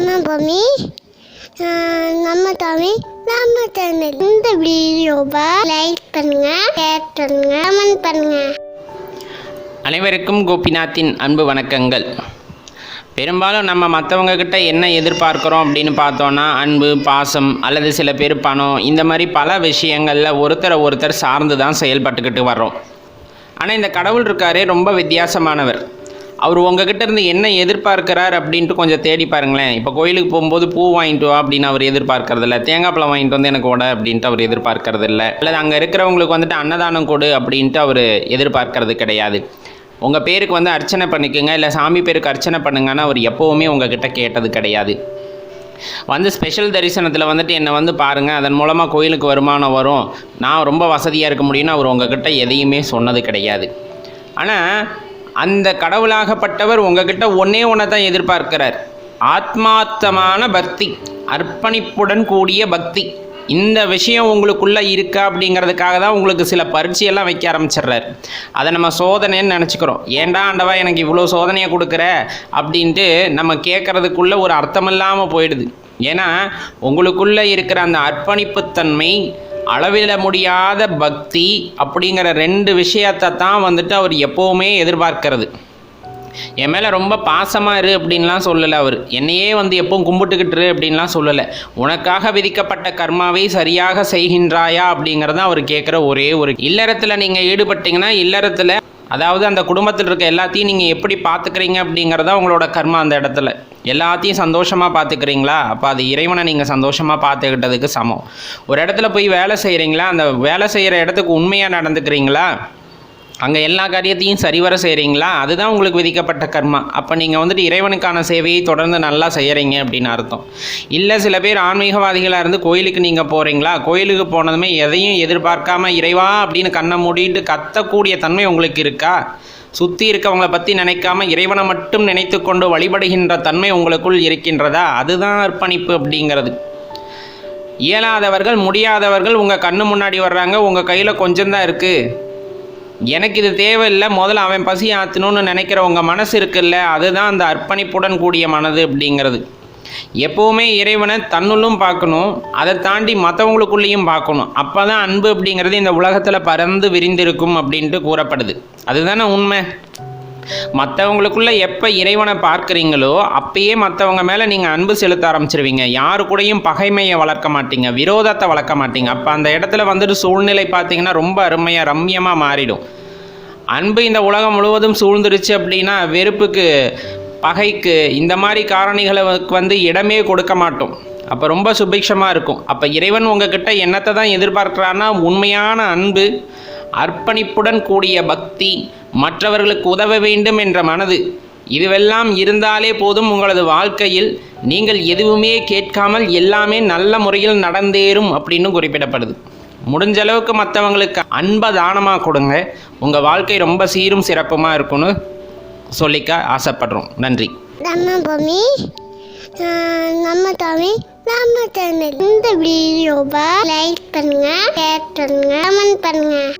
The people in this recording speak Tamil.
நம்ம பூமி நம்ம தமிழ் நம்ம தமிழ் இந்த வீடியோவை லைக் பண்ணுங்க ஷேர் பண்ணுங்க கமெண்ட் பண்ணுங்க. அனைவருக்கும் கோபிநாத்தின் அன்பு வணக்கங்கள். பெரும்பாலும் நம்ம மற்றவங்க கிட்ட என்ன எதிர்பார்க்குறோம் அப்படின்னு பார்த்தோன்னா அன்பு பாசம் அல்லது சில பேர் பணம் இந்த மாதிரி பல விஷயங்களில் ஒருத்தரை ஒருத்தர் சார்ந்து தான் செயல்பட்டுக்கிட்டு வர்றோம். ஆனால் இந்த கடவுள் இருக்காரே ரொம்ப வித்தியாசமானவர். அவர் உங்ககிட்ட இருந்து என்ன எதிர்பார்க்கிறார் அப்படின்ட்டு கொஞ்சம் தேடி பாருங்களேன். இப்போ கோயிலுக்கு போகும்போது பூ வாங்கிட்டு வா அப்படின்னு அவர் எதிர்பார்க்கறது இல்லை தேங்காய் பழம் வாங்கிட்டு வந்து எனக்கு உட அப்படின்ட்டு அவர் எதிர்பார்க்கறது இல்லை அல்லது அங்கே இருக்கிறவங்களுக்கு வந்துட்டு அன்னதானம் கொடு அப்படின்ட்டு அவர் எதிர்பார்க்கறது கிடையாது. உங்கள் பேருக்கு வந்து அர்ச்சனை பண்ணிக்கோங்க. இல்லை சாமி பேருக்கு அர்ச்சனை பண்ணுங்கன்னா அவர் எப்போவுமே உங்ககிட்ட கேட்டது கிடையாது. வந்து ஸ்பெஷல் தரிசனத்தில் வந்துட்டு என்னை வந்து பாருங்கள் அதன் மூலமாக கோயிலுக்கு வருமானம் வரும். நான் ரொம்ப வசதியாக இருக்க முடியும்னு அவர் உங்ககிட்ட எதையுமே சொன்னது கிடையாது. ஆனால் அந்த கடவுளாகப்பட்டவர் உங்ககிட்ட ஒன்றே ஒன்றை தான் எதிர்பார்க்கிறார். ஆத்மார்த்தமான பக்தி அர்ப்பணிப்புடன் கூடிய பக்தி. இந்த விஷயம் உங்களுக்குள்ளே இருக்கா அப்படிங்கிறதுக்காக தான் உங்களுக்கு சில பரீட்சையெல்லாம் வைக்க ஆரம்பிச்சிடுறாரு. அதை நம்ம சோதனைன்னு நினச்சிக்கிறோம். ஏன்டா ஆண்டவா எனக்கு இவ்வளோ சோதனையை கொடுக்குற? அப்படின்ட்டு நம்ம கேட்குறதுக்குள்ளே ஒரு அர்த்தமில்லாமல் போயிடுது. ஏன்னா உங்களுக்குள்ளே இருக்கிற அந்த அர்ப்பணிப்புத்தன்மை அளவிட முடியாத பக்தி அப்படிங்கிற ரெண்டு விஷயத்தை தான் வந்துட்டு அவர் எப்போவுமே எதிர்பார்க்கிறது. என் மேலே ரொம்ப பாசமாக இரு அப்படின்லாம் சொல்லலை அவர். என்னையே வந்து எப்பவும் கும்பிட்டுக்கிட்டுரு அப்படின்லாம் சொல்லலை. உனக்காக விதிக்கப்பட்ட கர்மாவை சரியாக செய்கின்றாயா அப்படிங்கிறத அவர் கேட்குற ஒரே ஒரு இல்லறத்தில் நீங்கள் ஈடுபட்டீங்கன்னா இல்லறத்தில் அதாவது அந்த குடும்பத்தில் இருக்க எல்லாத்தையும் நீங்கள் எப்படி பார்த்துக்கிறீங்க அப்படிங்கிறதா உங்களோட கர்மா அந்த இடத்துல. எல்லாத்தையும் சந்தோஷமாக பார்த்துக்கிறீங்களா? அப்போ அது இறைவனை நீங்கள் சந்தோஷமாக பார்த்துக்கிட்டதுக்கு சமம். ஒரு இடத்துல போய் வேலை செய்கிறீங்களா அந்த வேலை செய்கிற இடத்துக்கு உண்மையாக நடந்துக்கிறீங்களா? அங்கே எல்லா காரியத்தையும் சரிவர செய்கிறீங்களா அதுதான் உங்களுக்கு விதிக்கப்பட்ட கர்மா. அப்போ நீங்கள் வந்துட்டு இறைவனுக்கான சேவையை தொடர்ந்து நல்லா செய்கிறீங்க அப்படின்னு அர்த்தம். இல்லை சில பேர் ஆன்மீகவாதிகளாக இருந்து கோயிலுக்கு நீங்கள் போகிறீங்களா கோயிலுக்கு போனதுமே எதையும் எதிர்பார்க்காம இறைவா அப்படின்னு கண்ணை மூடிட்டு கத்தக்கூடிய தன்மை உங்களுக்கு இருக்கா? சுற்றி இருக்கவங்களை பற்றி நினைக்காம இறைவனை மட்டும் நினைத்து கொண்டு வழிபடுகின்ற தன்மை உங்களுக்குள் இருக்கின்றதா? அதுதான் அர்ப்பணிப்பு அப்படிங்கிறது. இயலாதவர்கள் முடியாதவர்கள் உங்கள் கண்ணு முன்னாடி வர்றாங்க உங்கள் கையில் கொஞ்சம்தான் இருக்குது எனக்கு இது தேவையில்லை. முதல்ல அவன் பசி ஆற்றணும்னு நினைக்கிற உங்கள் மனசு இருக்குல்ல அதுதான் அந்த அர்ப்பணிப்புடன் கூடிய மனது அப்படிங்கிறது. எப்போவுமே இறைவனை தன்னுள்ளும் பார்க்கணும் அதை தாண்டி மற்றவங்களுக்குள்ளேயும் பார்க்கணும். அப்போ தான் அன்பு அப்படிங்கிறது இந்த உலகத்தில் பறந்து விரிந்திருக்கும் அப்படின்ட்டு கூறப்படுது. அதுதானே உண்மை? மற்றவங்களுக்குள்ள எப்போ இறைவனை பார்க்குறீங்களோ அப்பயே மற்றவங்க மேலே நீங்கள் அன்பு செலுத்த ஆரம்பிச்சிருவீங்க. யாரு கூடயும் பகைமையை வளர்க்க மாட்டீங்க விரோதத்தை வளர்க்க மாட்டீங்க. அப்போ அந்த இடத்துல வந்துட்டு சூழ்நிலை பார்த்தீங்கன்னா ரொம்ப அருமையாக ரம்யமாக மாறிடும். அன்பு இந்த உலகம் முழுவதும் சூழ்ந்துருச்சு அப்படின்னா வெறுப்புக்கு பகைக்கு இந்த மாதிரி காரணிகளை வந்து இடமே கொடுக்க மாட்டோம். அப்போ ரொம்ப சுபிக்ஷமாக இருக்கும். அப்போ இறைவன் உங்ககிட்ட என்னத்தை தான் எதிர்பார்க்குறான்னா உண்மையான அன்பு அர்ப்பணிப்புடன் கூடிய பக்தி மற்றவர்களுக்கு உதவ வேண்டும் என்ற மனது. இதுவெல்லாம் இருந்தாலே போதும் உங்களது வாழ்க்கையில் நீங்கள் எதுவுமே கேட்காமல் எல்லாமே நல்ல முறையில் நடந்தேறும் அப்படின்னு குறிப்பிடப்படுது. முடிஞ்ச அளவுக்கு மற்றவங்களுக்கு அன்பை தானமாக கொடுங்க. உங்கள் வாழ்க்கை ரொம்ப சீரும் சிறப்புமாக இருக்கும்னு சொல்லிக்க ஆசைப்படுறோம். நன்றி. பூமி நம்ம தமிழ் நம்ம தமிழ் இந்த வீடியோவை லைக் பண்ணுங்க ஷேர் பண்ணுங்க கமெண்ட் பண்ணுங்க.